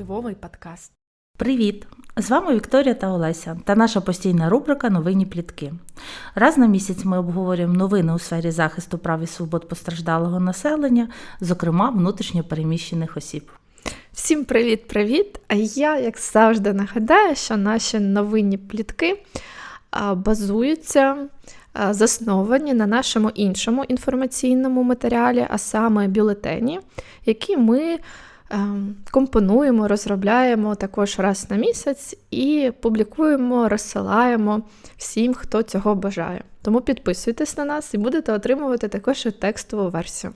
впливовий подкаст. Привіт! З вами Вікторія та Олеся та наша постійна рубрика Новинні плітки. Раз на місяць ми обговорюємо новини у сфері захисту прав і свобод постраждалого населення, зокрема внутрішньо переміщених осіб. Всім привіт-привіт! А я, як завжди, нагадаю, що наші новинні плітки базуються, засновані на нашому іншому інформаційному матеріалі, а саме бюлетені, які ми компонуємо, розробляємо також раз на місяць і публікуємо, розсилаємо всім, хто цього бажає. Тому підписуйтесь на нас і будете отримувати також текстову версію.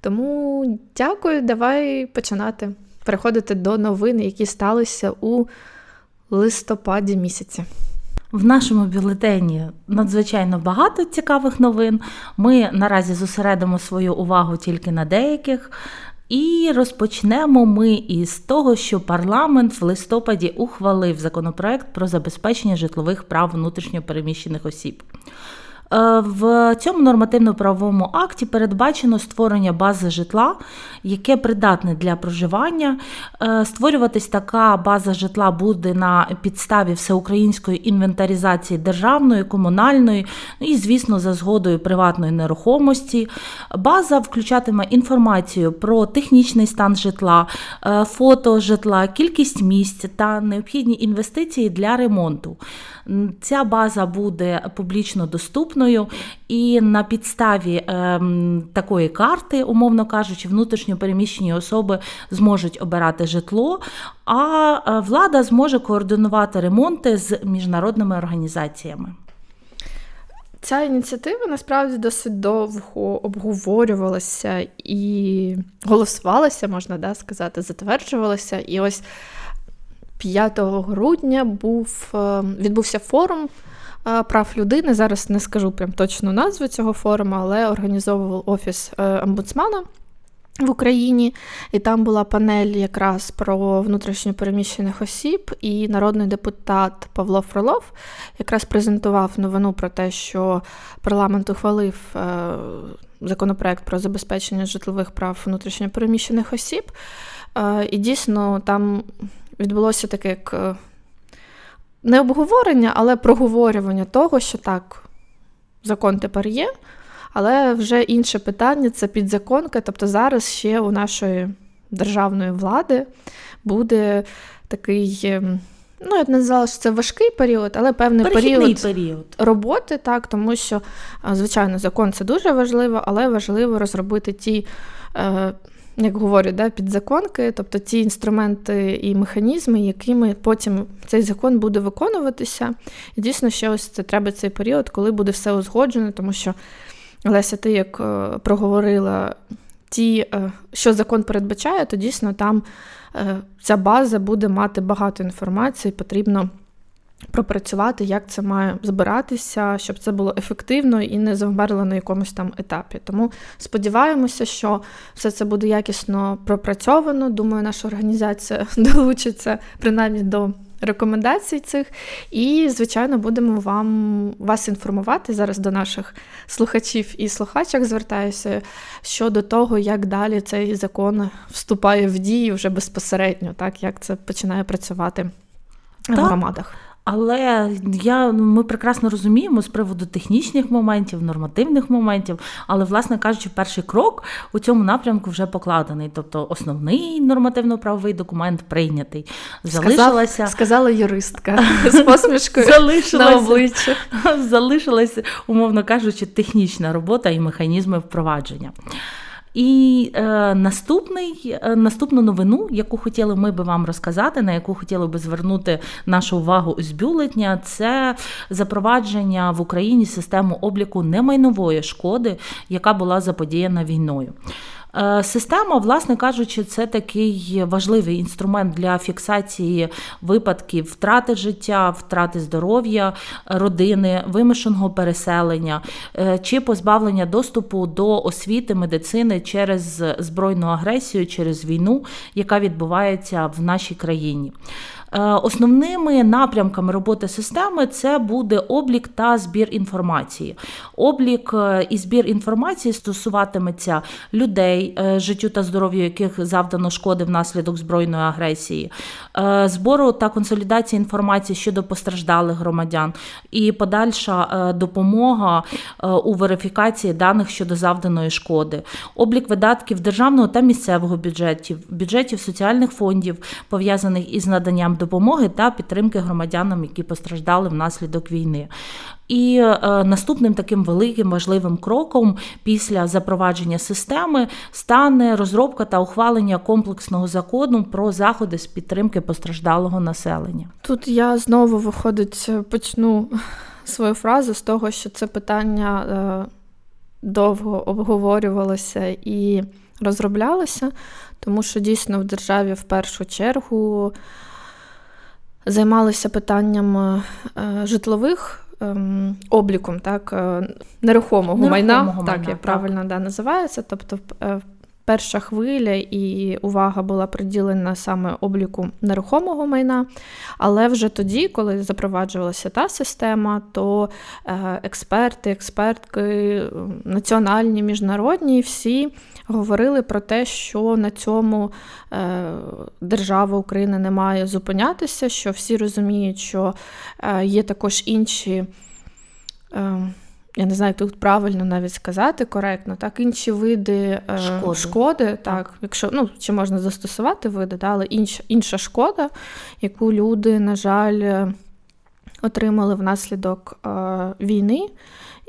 Тому дякую, давай починати переходити до новин, які сталися у листопаді місяці. В нашому бюлетені надзвичайно багато цікавих новин. Ми наразі зосередимо свою увагу тільки на деяких. І розпочнемо ми із того, що парламент в листопаді ухвалив законопроект про забезпечення житлових прав внутрішньопереміщених осіб. Е, в цьому нормативно-правовому акті передбачено створення бази житла, яке придатне для проживання. Е, створюватись така база житла буде на підставі всеукраїнської інвентаризації державної, комунальної, ну і, звісно, за згодою приватної нерухомості. База включатиме інформацію про технічний стан житла, е, фото житла, кількість місць та необхідні інвестиції для ремонту. Ця база буде публічно доступною, і на підставі е, такої карти, умовно кажучи, внутрішньо переміщені особи зможуть обирати житло, а е, влада зможе координувати ремонти з міжнародними організаціями. Ця ініціатива насправді досить довго обговорювалася і голосувалася, можна да, сказати, затверджувалася. І ось 5 грудня був, е, відбувся форум е, прав людини. Зараз не скажу прям точну назву цього форуму, але організовував офіс е, омбудсмана. В Україні, і там була панель якраз про внутрішньопереміщених осіб, і народний депутат Павло Фролов якраз презентував новину про те, що парламент ухвалив законопроект про забезпечення житлових прав внутрішньопереміщених осіб. І дійсно там відбулося таке як е, не обговорення, але проговорювання того, що так, закон тепер є, але вже інше питання це підзаконка. Тобто зараз ще у нашої державної влади буде такий. Ем, ну, я б не назвала, що це важкий період, але певний період, період роботи, так, тому що, звичайно, закон це дуже важливо, але важливо розробити ті е, як говорять, да, підзаконки, тобто ті інструменти і механізми, якими потім цей закон буде виконуватися. І дійсно, ще ось це треба цей період, коли буде все узгоджено, тому що Леся, ти як е, проговорила ті, е, що закон передбачає, то дійсно там е, ця база буде мати багато інформації, потрібно пропрацювати, як це має збиратися, щоб це було ефективно і не завмерло на якомусь там етапі. Тому сподіваємося, що все це буде якісно пропрацьовано. Думаю, наша організація долучиться принаймні до. Рекомендацій цих, і, звичайно, будемо вам вас інформувати зараз до наших слухачів і слухачок. Звертаюся щодо того, як далі цей закон вступає в дію вже безпосередньо, так як це починає працювати так. в громадах. Але я ми прекрасно розуміємо з приводу технічних моментів, нормативних моментів. Але, власне кажучи, перший крок у цьому напрямку вже покладений. Тобто основний нормативно-правовий документ прийнятий. Залишилася сказала юристка з посмішкою на обличчі. Залишилася, умовно кажучи, технічна робота і механізми впровадження. І е, наступний, е, наступну новину, яку хотіли ми би вам розказати, на яку хотіли би звернути нашу увагу з бюлетня, це запровадження в Україні системи обліку немайнової шкоди, яка була заподіяна війною. Е, система, власне кажучи, це такий важливий інструмент для фіксації випадків втрати життя, втрати здоров'я родини, вимушеного переселення е, чи позбавлення доступу до освіти медицини через збройну агресію, через війну, яка відбувається в нашій країні. Е, Основними напрямками роботи системи це буде облік та збір інформації. Облік е, і збір інформації стосуватиметься людей, е, життю та здоров'ю яких завдано шкоди внаслідок збройної агресії, збору та консолідації інформації щодо постраждалих громадян і подальша допомога у верифікації даних щодо завданої шкоди, облік видатків державного та місцевого бюджетів, бюджетів соціальних фондів, пов'язаних із наданням допомоги та підтримки громадянам, які постраждали внаслідок війни. І е, наступним таким великим важливим кроком після запровадження системи стане розробка та ухвалення комплексного закону про заходи з підтримки постраждалого населення. Тут я знову виходить, почну свою фразу з того, що це питання е, довго обговорювалося і розроблялося, тому що дійсно в державі в першу чергу займалися питанням е, житлових. ем, Обліком так, нерухомого, нерухомого, майна, майна, так я так. правильно да, називається. Тобто, е, перша хвиля і увага була приділена саме обліку нерухомого майна. Але вже тоді, коли запроваджувалася та система, то е, експерти, експертки, національні, міжнародні, всі говорили про те, що на цьому е, держава України не має зупинятися, що всі розуміють, що е, є також інші. Я не знаю, тут правильно навіть сказати коректно, так, інші види е, Шкоди. шкоди, так, Так. якщо ну, чи можна застосувати види, да, але інша, інша шкода, яку люди, на жаль, е, отримали внаслідок е, війни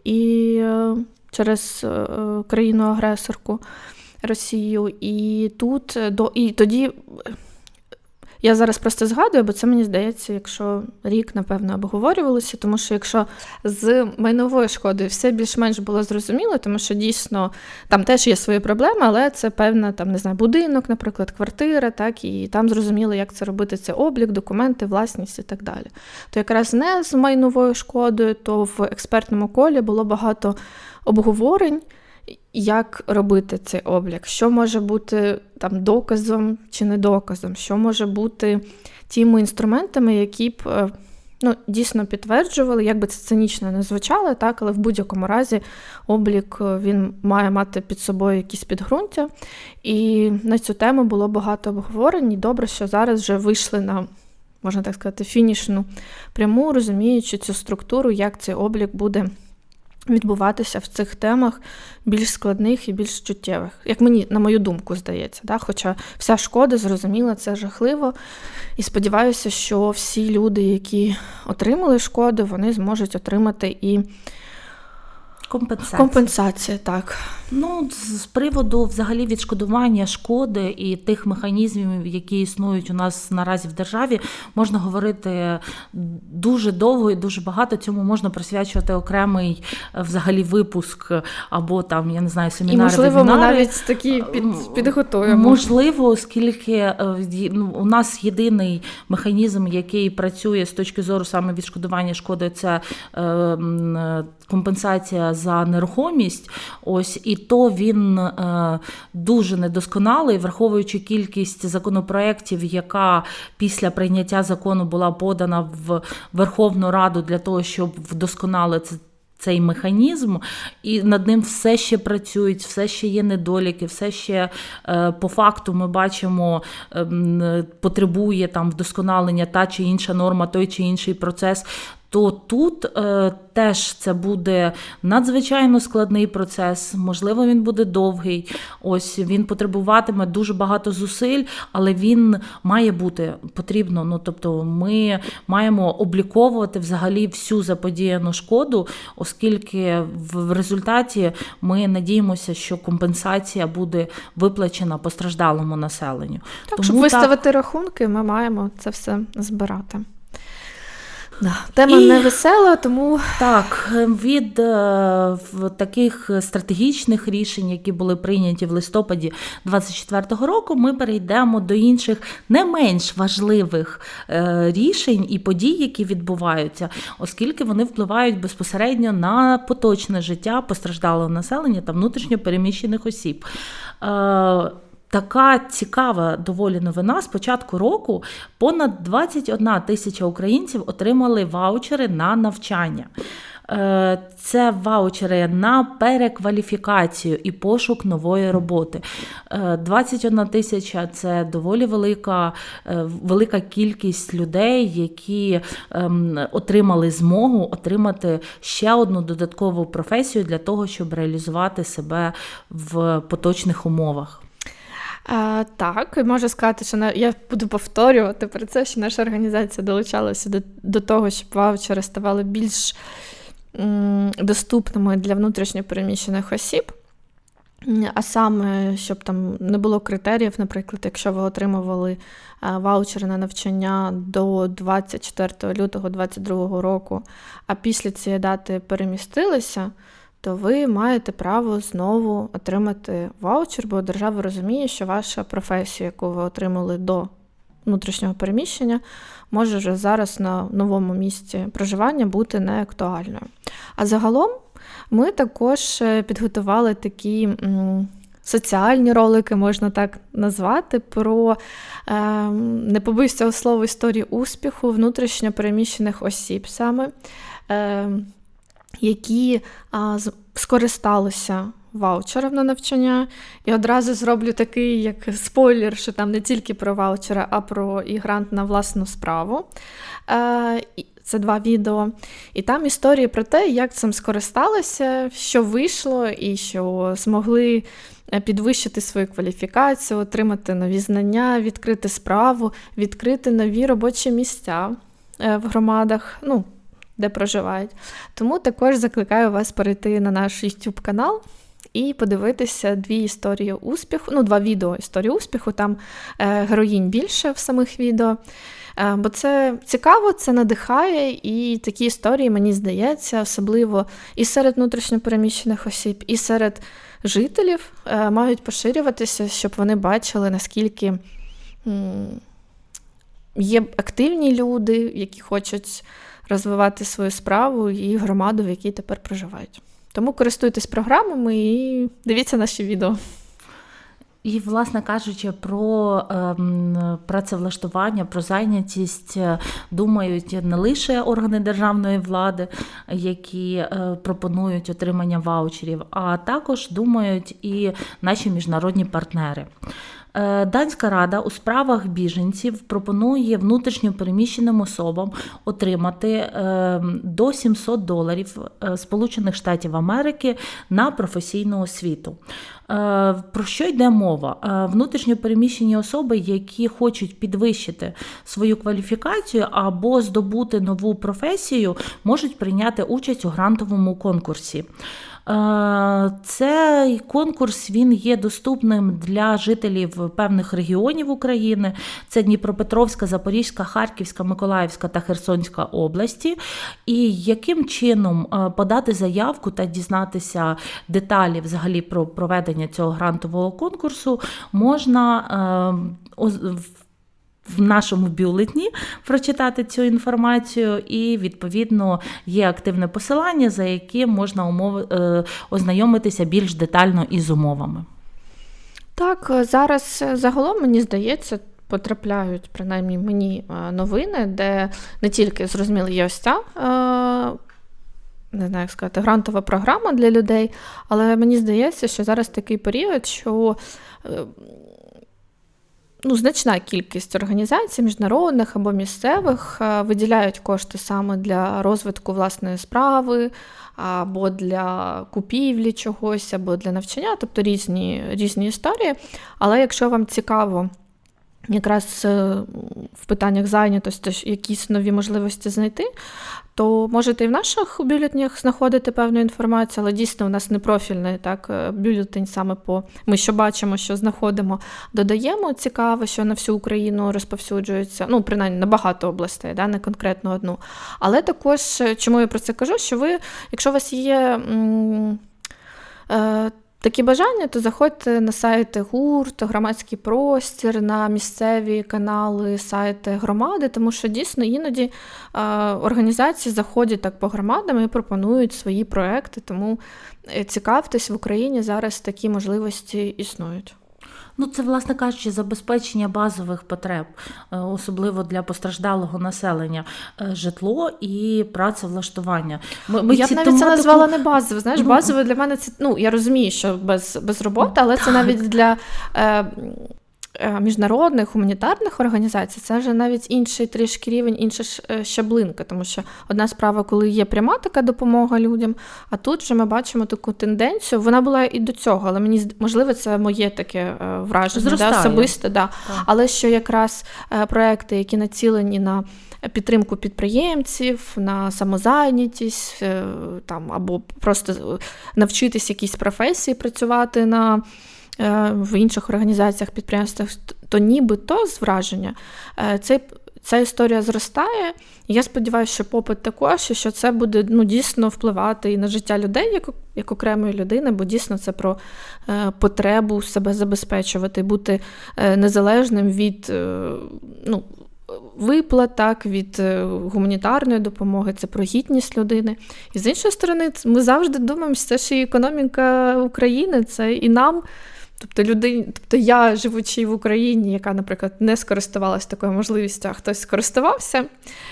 і е, через е, країну-агресорку Росію. І тут до і тоді. Я зараз просто згадую, бо це мені здається, якщо рік, напевно, обговорювалося, тому що якщо з майновою шкодою все більш-менш було зрозуміло, тому що дійсно там теж є свої проблеми, але це певна там, не знаю, будинок, наприклад, квартира, так, і там зрозуміло, як це робити, це облік, документи, власність і так далі. То якраз не з майновою шкодою, то в експертному колі було багато обговорень. Як робити цей облік, що може бути там доказом чи не доказом, що може бути тими інструментами, які б е, ну, дійсно підтверджували, як би це цинічно не звучало, так, але в будь-якому разі облік е, він має мати під собою якісь підґрунтя. І на цю тему було багато обговорень. І добре, що зараз вже вийшли на, можна так сказати, фінішну пряму, розуміючи цю структуру, як цей облік буде відбуватися в цих темах більш складних і більш чуттєвих, як мені, на мою думку, здається. Да? Хоча вся шкода, зрозуміла, це жахливо. І сподіваюся, що всі люди, які отримали шкоду, вони зможуть отримати і Компенсація. компенсацію. Так. Ну, з приводу взагалі відшкодування шкоди і тих механізмів, які існують у нас наразі в державі, можна говорити дуже довго і дуже багато. Цьому можна присвячувати окремий е, взагалі випуск або там, я не знаю, І, семінари. можливо, ми навіть такі під, підготуємо. Можливо, оскільки е, ну, у нас єдиний механізм, який працює з точки зору саме відшкодування шкоди, це е, е, компенсація за нерухомість. Ось і то він е, дуже недосконалий, враховуючи кількість законопроєктів, яка після прийняття закону була подана в Верховну Раду для того, щоб вдосконалити цей механізм, і над ним все ще працюють, все ще є недоліки, все ще е, по факту ми бачимо, ем, потребує там вдосконалення та чи інша норма, той чи інший процес. То тут е, теж це буде надзвичайно складний процес, можливо, він буде довгий. Ось він потребуватиме дуже багато зусиль, але він має бути потрібно. Ну тобто, ми маємо обліковувати взагалі всю заподіяну шкоду, оскільки в в результаті ми надіємося, що компенсація буде виплачена постраждалому населенню. Так, щоб виставити рахунки, ми маємо це все збирати. Да. Тема І- не весела, тому Так, від е, таких стратегічних рішень, які були прийняті в листопаді 24-го року, ми перейдемо до інших не менш важливих е, рішень і подій, які відбуваються, оскільки вони впливають безпосередньо на поточне життя постраждалого населення та внутрішньо переміщених осіб. Е, така цікава доволі новина. З початку року понад 21 тисяча українців отримали ваучери на навчання. Е, це ваучери на перекваліфікацію і пошук нової роботи. 21 е, тисяча це доволі велика е, велика кількість людей, які ем, отримали змогу отримати ще одну додаткову професію для того, щоб реалізувати себе в поточних умовах. А, Так, можу сказати, що на я буду повторювати про це, що наша організація долучалася до, до того, щоб ваучери ставали більш доступними для внутрішньопереміщених осіб. А саме, щоб там не було критеріїв, наприклад, якщо ви отримували ваучери на навчання до 24 лютого 2022 року, а після цієї дати перемістилися, то ви маєте право знову отримати ваучер, бо держава розуміє, що ваша професія, яку ви отримали до внутрішнього переміщення, може вже зараз на новому місці проживання бути неактуальною. А загалом ми також е, підготували такі. Соціальні ролики, можна так назвати, про е, не побився цього слова історії успіху внутрішньо переміщених осіб, саме, е, які е, скористалися ваучером на навчання. І одразу зроблю такий як спойлер, що там не тільки про ваучера, а про і грант на власну справу. Е, це два відео. І там історії про те, як цим скористалися, що вийшло, і що змогли е, підвищити свою кваліфікацію, отримати нові знання, відкрити справу, відкрити нові робочі місця е, в громадах. ну, де проживають. Тому також закликаю вас перейти на наш YouTube канал і подивитися дві історії успіху, ну, два відео історії успіху, там е, героїнь більше в самих відео. Е, бо це цікаво, це надихає, і такі історії, мені здається, особливо і серед внутрішньопереміщених осіб, і серед жителів е, мають поширюватися, щоб вони бачили, наскільки м, є активні люди, які хочуть розвивати свою справу і громаду, в якій тепер проживають. Тому користуйтесь програмами і дивіться наші відео. І, власне кажучи, про ем, працевлаштування, про зайнятість е, думають не лише органи державної влади, які е, пропонують отримання ваучерів, а також думають і наші міжнародні партнери. Е, Данська рада у справах біженців пропонує внутрішньо переміщеним особам отримати е, до 700 доларів е, Сполучених Штатів Америки на професійну освіту. Про що йде мова? Внутрішньо переміщені особи, які хочуть підвищити свою кваліфікацію або здобути нову професію, можуть прийняти участь у грантовому конкурсі. Е, цей конкурс він є доступним для жителів певних регіонів України. Це Дніпропетровська, Запорізька, Харківська, Миколаївська та Херсонська області. І яким чином е, подати заявку та дізнатися деталі взагалі про проведення цього грантового конкурсу можна е, в нашому бюлетні прочитати цю інформацію, і, відповідно, є активне посилання, за яким можна умови, е, ознайомитися більш детально із умовами. Так, зараз е, загалом мені здається. Потрапляють, принаймні мені е, новини, де не тільки зрозуміло є ось ця, не знаю, як сказати, грантова програма для людей, але мені здається, що зараз такий період, що ну, значна кількість організацій, міжнародних або місцевих, е, виділяють кошти саме для розвитку власної справи, або для купівлі чогось, або для навчання, тобто різні, різні історії. Але якщо вам цікаво, якраз е, в питаннях зайнятості якісь нові можливості знайти, то можете і в наших бюлетнях знаходити певну інформацію, але дійсно у нас не профільний так, е, бюлетень саме по ми що бачимо, що знаходимо, додаємо цікаве, що на всю Україну розповсюджується, ну, принаймні на багато областей, да, не конкретно одну. Але також, е, чому я про це кажу, що ви, якщо у вас є. М- Такі бажання, то заходьте на сайти гурт, громадський простір, на місцеві канали, сайти громади, тому що дійсно іноді організації заходять так по громадам і пропонують свої проекти. Тому е, цікавтесь в Україні зараз такі можливості існують. Ну, це, власне кажучи, забезпечення базових потреб, е, особливо для постраждалого населення, е, житло і працевлаштування. Ми, ми Я б навіть це назвала не базове. Знаєш, базове для мене це ну я розумію, що без без роботи, але це навіть для. Е, міжнародних гуманітарних організацій це вже навіть інший трішки рівень, інша е, щаблинка, тому що одна справа, коли є пряма така допомога людям, а тут вже ми бачимо таку тенденцію. Вона була і до цього, але мені можливо, це моє таке е, враження да, особисте. Да. Але що якраз проекти, які націлені на підтримку підприємців, на самозайнятість там або просто навчитись якійсь професії працювати на. Е, в інших організаціях, підприємствах, то нібито з враження е, цей. Ця історія зростає, і я сподіваюся, що попит також, що це буде ну, дійсно впливати і на життя людей як як окремої людини, бо дійсно це про е, потребу себе забезпечувати, бути е, незалежним від е, ну, виплат, так, від е, гуманітарної допомоги, це про гідність людини. І з іншої сторони, ми завжди думаємо, що це ж і економіка України, це і нам. Тобто людині, тобто я, живучи в Україні, яка, наприклад, не скористувалася такою можливістю, а хтось скористувався,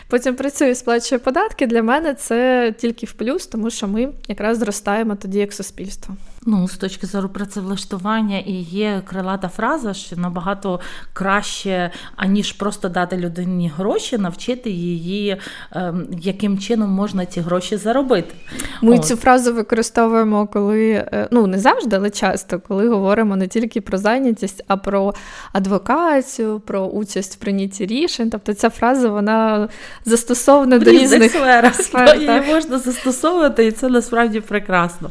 потім працює, сплачує податки. Для мене це тільки в плюс, тому що ми якраз зростаємо тоді як суспільство. Ну, з точки зору працевлаштування і є крилата фраза, що набагато краще, аніж просто дати людині гроші, навчити її, ем, яким чином можна ці гроші заробити. Ми От. цю фразу використовуємо, коли е, ну не завжди, але часто, коли говоримо не тільки про зайнятість, а про адвокацію, про участь в прийнятті рішень. Тобто ця фраза вона застосована в до різних сфер. Її можна застосовувати, і це насправді прекрасно.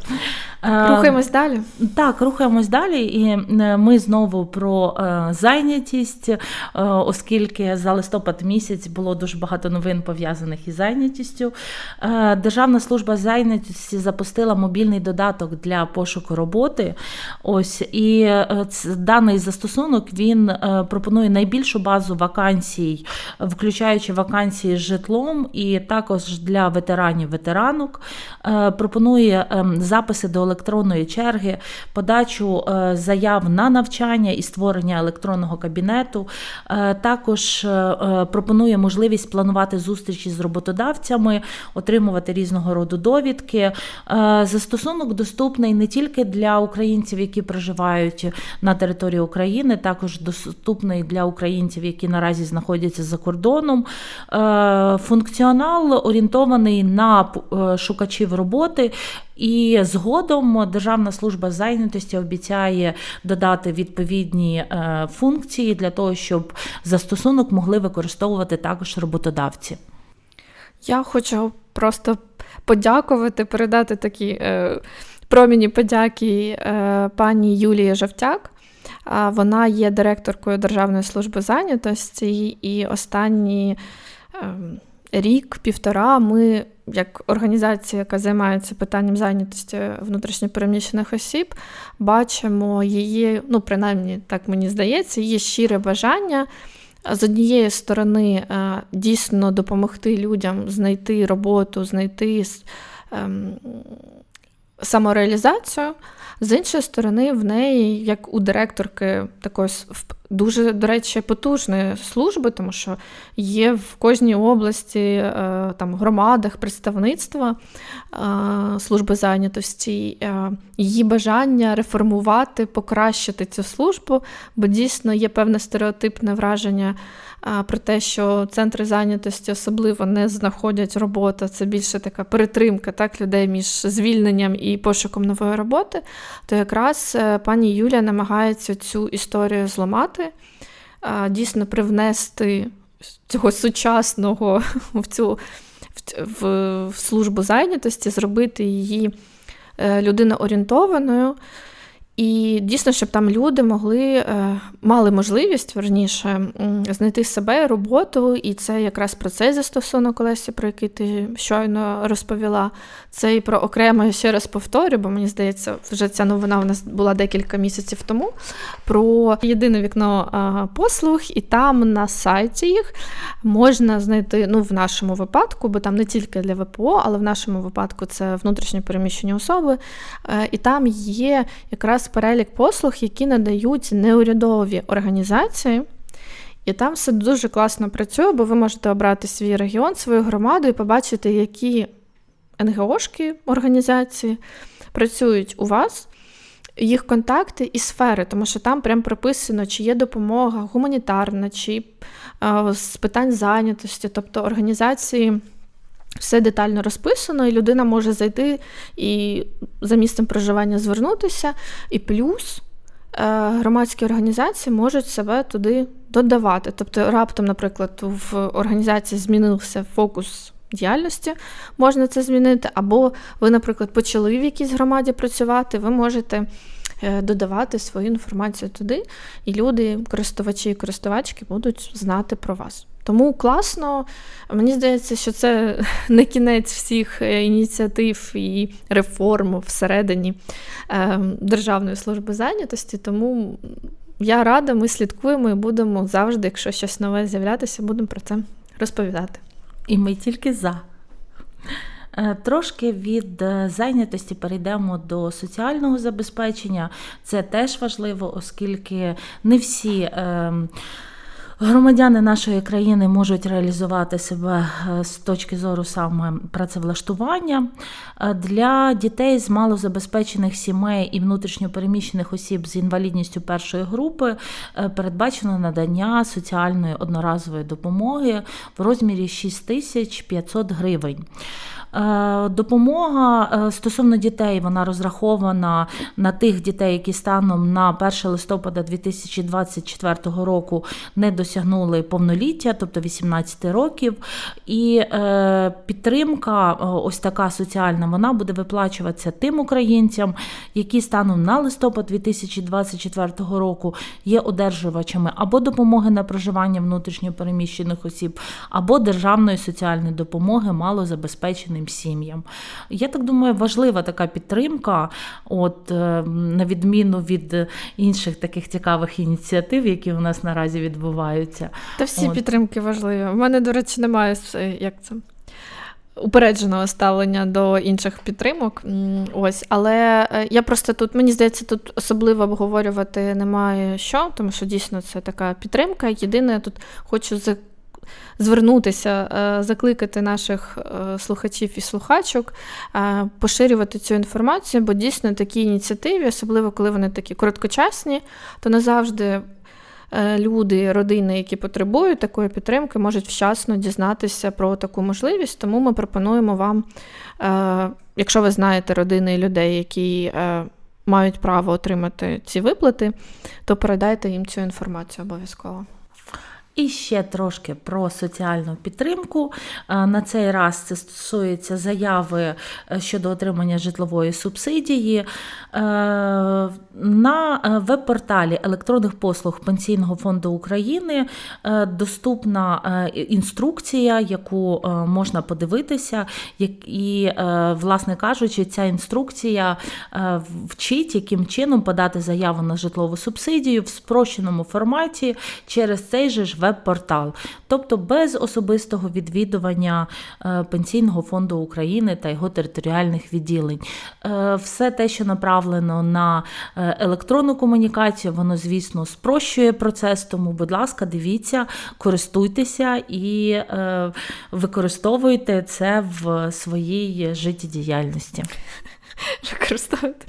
Рухаємось далі. Так, рухаємось далі, і е, ми знову про е, зайнятість, е, оскільки за листопад місяць було дуже багато новин пов'язаних із зайнятістю. Державна служба зайнятості запустила мобільний додаток для пошуку роботи. Ось і даний застосунок він пропонує найбільшу базу вакансій, включаючи вакансії з житлом, і також для ветеранів ветеранок. Пропонує ем, записи до електронної черги, подачу е, заяв на навчання і створення електронного кабінету. Е, також е, пропонує можливість планувати зустрічі з роботодавцями, отримувати різного роду довідки. Застосунок доступний не тільки для українців, які проживають на території України, також доступний для українців, які наразі знаходяться за кордоном. Функціонал орієнтований на шукачів роботи. І згодом Державна служба зайнятості обіцяє додати відповідні е, функції для того, щоб застосунок могли використовувати також роботодавці. Я хочу просто подякувати, передати такі е, проміні подяки е, пані Юлії Жовтяк. Вона є директоркою Державної служби зайнятості, і останні ем, рік-півтора ми, як організація, яка займається питанням зайнятості внутрішньопереміщених осіб, бачимо її, ну, принаймні, так мені здається, її щире бажання. З однієї сторони, е, дійсно допомогти людям знайти роботу, знайти ем, самореалізацію, з іншої сторони, в неї, як у директорки такої дуже, до речі, потужної служби, тому що є в кожній області, е, там, громадах, представництва е, служби зайнятості, е, її бажання реформувати, покращити цю службу, бо дійсно є певне стереотипне враження про те, що центри зайнятості особливо не знаходять роботу, це більше така перетримка так, людей між звільненням і пошуком нової роботи, то якраз е, пані Юля намагається цю історію зламати, дійсно привнести цього сучасного в цю в, в службу зайнятості, зробити її е, людиноорієнтованою. І дійсно, щоб там люди могли е, мали можливість верніше знайти себе роботу, і це якраз про цей застосунок Олесі, про який ти щойно розповіла. Це і про окремо я ще раз повторю, бо мені здається, вже ця новина у нас була декілька місяців тому. Про єдине вікно послуг, і там на сайті їх можна знайти ну, в нашому випадку, бо там не тільки для ВПО, але в нашому випадку це внутрішньо переміщені особи. Е, і там є якраз перелік послуг, які надають неурядові організації. І там все дуже класно працює, бо ви можете обрати свій регіон, свою громаду і побачити, які НГОшки організації працюють у вас, їх контакти і сфери, тому що там прям прописано, чи є допомога гуманітарна, чи е, з питань зайнятості, тобто організації. Все детально розписано, і людина може зайти і за місцем проживання звернутися. І плюс е, громадські організації можуть себе туди додавати. Тобто, раптом, наприклад, в організації змінився фокус діяльності, можна це змінити, або ви, наприклад, почали в якійсь громаді працювати, ви можете е, додавати свою інформацію туди, і люди, користувачі і користувачки, будуть знати про вас. Тому класно, мені здається, що це не кінець всіх е, ініціатив і реформ всередині е, Державної служби зайнятості. Тому я рада, ми слідкуємо і будемо завжди, якщо щось нове з'являтися, будемо про це розповідати. І ми тільки за. Е, трошки від е, зайнятості перейдемо до соціального забезпечення. Це теж важливо, оскільки не всі. Е, Громадяни нашої країни можуть реалізувати себе е, з точки зору саме працевлаштування е, для дітей з малозабезпечених сімей і внутрішньопереміщених осіб з інвалідністю першої групи е, передбачено надання соціальної одноразової допомоги в розмірі 6500 гривень. Е, допомога е, стосовно дітей вона розрахована на тих дітей, які станом на 1 листопада 2024 року не досягнули повноліття, тобто 18 років. І е, підтримка, ось така соціальна, вона буде виплачуватися тим українцям, які станом на листопад 2024 року є одержувачами або допомоги на проживання внутрішньопереміщених осіб, або державної соціальної допомоги малозабезпеченим багатодітним сім'ям. Я так думаю, важлива така підтримка, от е, на відміну від інших таких цікавих ініціатив, які у нас наразі відбуваються. Та всі от. підтримки важливі. У мене, до речі, немає як це. Упередженого ставлення до інших підтримок. Ось, Але е, я просто тут, мені здається, тут особливо обговорювати немає що, тому що дійсно це така підтримка. Єдине, я тут хочу звернутися, е, закликати наших е, слухачів і слухачок, е, поширювати цю інформацію, бо дійсно такі ініціативи, особливо коли вони такі короткочасні, то не завжди. Люди, родини, які потребують такої підтримки, можуть вчасно дізнатися про таку можливість. Тому ми пропонуємо вам, якщо ви знаєте родини і людей, які мають право отримати ці виплати, то передайте їм цю інформацію обов'язково. І ще трошки про соціальну підтримку. Е, на цей раз це стосується заяви е, щодо отримання житлової субсидії. Е, на веб-порталі електронних послуг Пенсійного фонду України доступна інструкція, яку можна подивитися, і, власне кажучи, ця інструкція вчить, яким чином подати заяву на житлову субсидію в спрощеному форматі через цей же ж веб-портал, тобто без особистого відвідування е, Пенсійного фонду України та його територіальних відділень. Е, все те, що направлено на е, електронну комунікацію, воно, звісно, спрощує процес. Тому, будь ласка, дивіться, користуйтеся і використовуйте це в своїй життєдіяльності. Використовувати.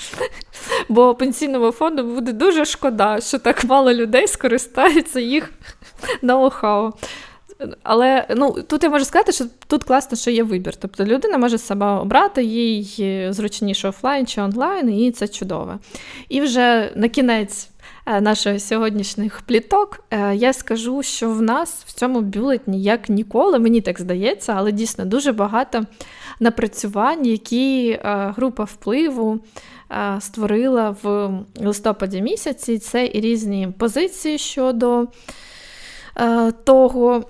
Бо пенсійному фонду буде дуже шкода, що так мало людей скористаються їх ноу-хау. Але ну, тут я можу сказати, що тут класно, що є вибір. Тобто людина може себе обрати, їй зручніше офлайн чи онлайн, і це чудово. І вже на кінець е, наших сьогоднішніх пліток е, я скажу, що в нас в цьому бюлетні, як ніколи, мені так здається, але дійсно дуже багато напрацювань, які е, група впливу. Створила в листопаді місяці це і різні позиції щодо того,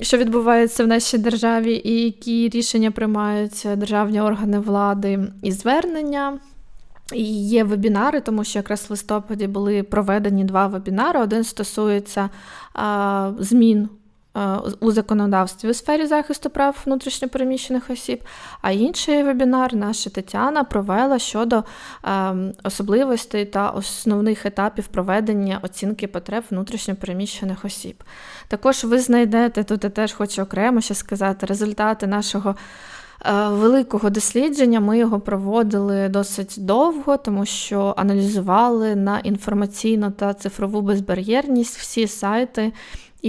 що відбувається в нашій державі, і які рішення приймаються державні органи влади і звернення. І Є вебінари, тому що якраз в листопаді були проведені два вебінари. Один стосується а, змін е, у законодавстві у сфері захисту прав внутрішньопереміщених осіб. А інший вебінар наша Тетяна провела щодо е, особливостей та основних етапів проведення оцінки потреб внутрішньопереміщених осіб. Також ви знайдете тут я теж хочу окремо ще сказати результати нашого. е, Великого дослідження ми його проводили досить довго, тому що аналізували на інформаційну та цифрову безбар'єрність всі сайти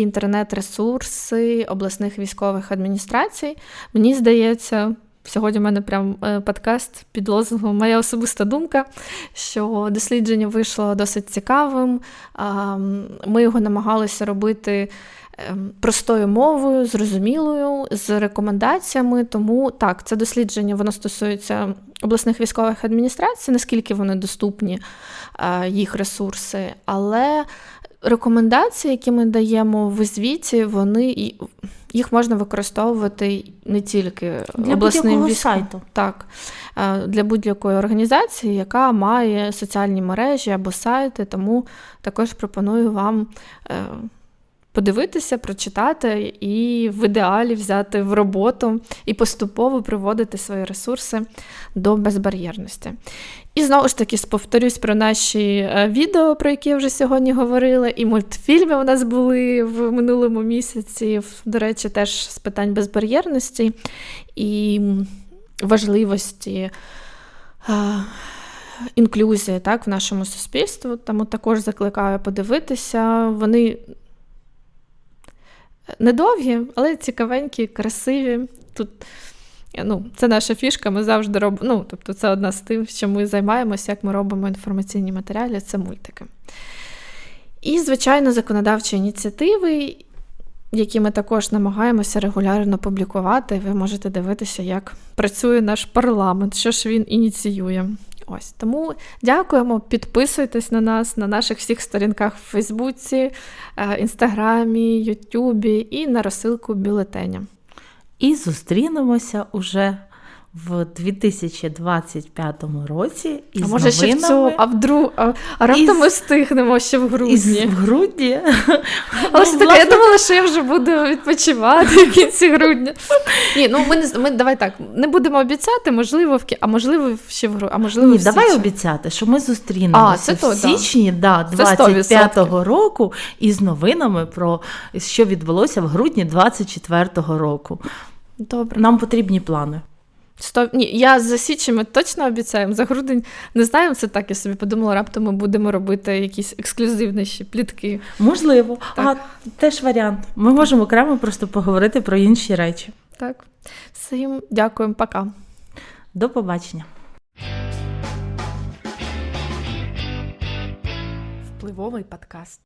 інтернет-ресурси обласних військових адміністрацій. Мені здається, сьогодні в мене прям е, подкаст під лозунгом Моя особиста думка, що дослідження вийшло досить цікавим. Ми його намагалися робити ем, простою мовою, зрозумілою, з рекомендаціями. Тому так, це дослідження воно стосується обласних військових адміністрацій, наскільки вони доступні, е, їх ресурси, але рекомендації, які ми даємо в звіті, вони їх можна використовувати не тільки Для обласним військовим. сайту. Так, для будь-якої організації, яка має соціальні мережі або сайти, тому також пропоную вам е, подивитися, прочитати і в ідеалі взяти в роботу і поступово приводити свої ресурси до безбар'єрності. І знову ж таки повторюсь про наші е, відео, про які я вже сьогодні говорила, і мультфільми у нас були в минулому місяці, до речі, теж з питань безбар'єрності і важливості е, інклюзії так, в нашому суспільстві. Тому також закликаю подивитися. Вони недовгі, але цікавенькі, красиві. Тут ну, це наша фішка, ми завжди робимо. Ну, тобто, це одна з тим, що ми займаємося, як ми робимо інформаційні матеріали, це мультики. І, звичайно, законодавчі ініціативи, які ми також намагаємося регулярно публікувати. Ви можете дивитися, як працює наш парламент, що ж він ініціює. Ось тому дякуємо. Підписуйтесь на нас на наших всіх сторінках в Фейсбуці, е, Інстаграмі, Ютубі і на розсилку бюлетеня. І зустрінемося уже в 2025 році із а може ще в цьому, а вдруг, а, а раптом Із- ми встигнемо ще в грудні. Із в грудні. Але Ну, ж таке, я думала, що я вже буду відпочивати в кінці грудня. Ні, ну ми не ми давай так, не будемо обіцяти, можливо, в кі- а можливо ще в гру, а можливо, Ні, в давай січні. обіцяти, що ми зустрінемося А, це в то, січні да, 100%. 25-го року із новинами про що відбулося в грудні 24-го року. Добре. Нам потрібні плани. Сто... Ні, я за січень ми точно обіцяємо. За грудень не знаємо, це так. Я собі подумала, раптом ми будемо робити якісь ексклюзивніші плітки. Можливо, Так. а теж варіант. Ми можемо окремо просто поговорити про інші речі. Так. Всім дякуємо, пока. До побачення. Впливовий подкаст.